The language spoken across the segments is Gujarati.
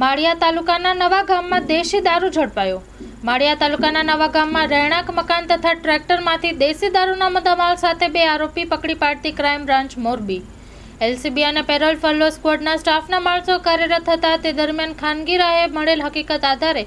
માળિયા તાલુકાના નવા ગામમાં દેશી દારૂ ઝડપાયો. માળિયા તાલુકાના નવા ગામમાં રહેણાંક મકાન તથા ટ્રેક્ટરમાંથી દેશી દારૂના મુદ્દામાલ સાથે બે આરોપી પકડી પાડતી ક્રાઇમ બ્રાન્ચ મોરબી. એલસીબી અને પેરોલ ફલ્લો સ્કવોડના સ્ટાફના માણસો કાર્યરત હતા. તે દરમિયાન ખાનગી રાહે મળેલ હકીકત આધારે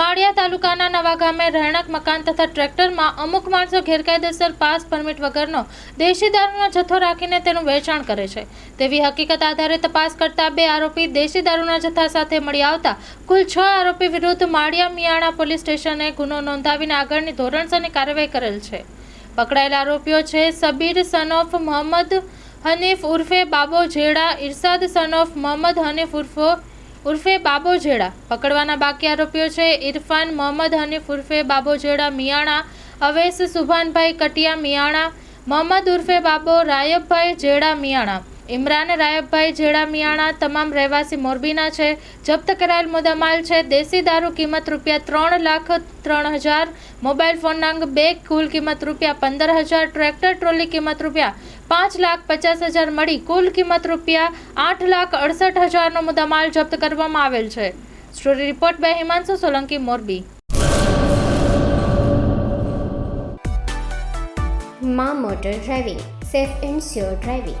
માળિયા તાલુકાના નવા ગામે રહેણાંક મકાન તથા ટ્રેક્ટરમાં અમુક માણસો ગેરકાયદેસર પાસ પરમિટ વગરનો દેશી દારૂનો જથ્થો રાખીને તેનું વેચાણ કરે છે. તેવી હકીકત આધારે તપાસ કરતા બે આરોપી દેશી દારૂના જથ્થા સાથે મળી આવતા કુલ છ આરોપી વિરુદ્ધ માળિયા મિયાણા પોલીસ સ્ટેશને ગુનો નોંધાવીને આગળની ધોરણસરની કાર્યવાહી કરેલ છે. પકડાયેલા આરોપીઓ છે સબીર સન ઓફ મોહમ્મદ હનીફ ઉર્ફે બાબો જેડા ઇરસાદ સન ઓફ મોહમ્મદ હનીફ ઉર્ફો, ઉર્ફે બાબો જેડા પકડવાના બાકી આરોપીઓ છે ઇરફાન મોહમ્મદ હનીફ ઉર્ફે બાબો જેડા મિયાણા, અવેશ સુભાનભાઈ કટિયા મિયાણા, મોહમ્મદ ઉર્ફે બાબો રાયબભાઈ જેડા મિયાણા. ઇમરાન રાયબભાઈ જેડા મિયાણા તમામ રહેવાસી મોરબીના છે. જપ્ત કરાયેલ મુદ્દામાલ છે. દેશી દારૂ કિંમત રૂપિયા ત્રણ લાખ ત્રણ હજાર, મોબાઈલ ફોનના અંગ બે, કુલ કિંમત રૂપિયા પંદર હજાર, ટ્રેક્ટર ટ્રોલી કિંમત રૂપિયા પાંચ લાખ પચાસ હજાર મળી, કુલ કિંમત રૂપિયા આઠ લાખ અડસઠ હજારનો મુદ્દામાલ જપ્ત કરવામાં આવેલ છે. Story report by Himanshu Solanki, Morbi. મા motor driving, safe and sure driving.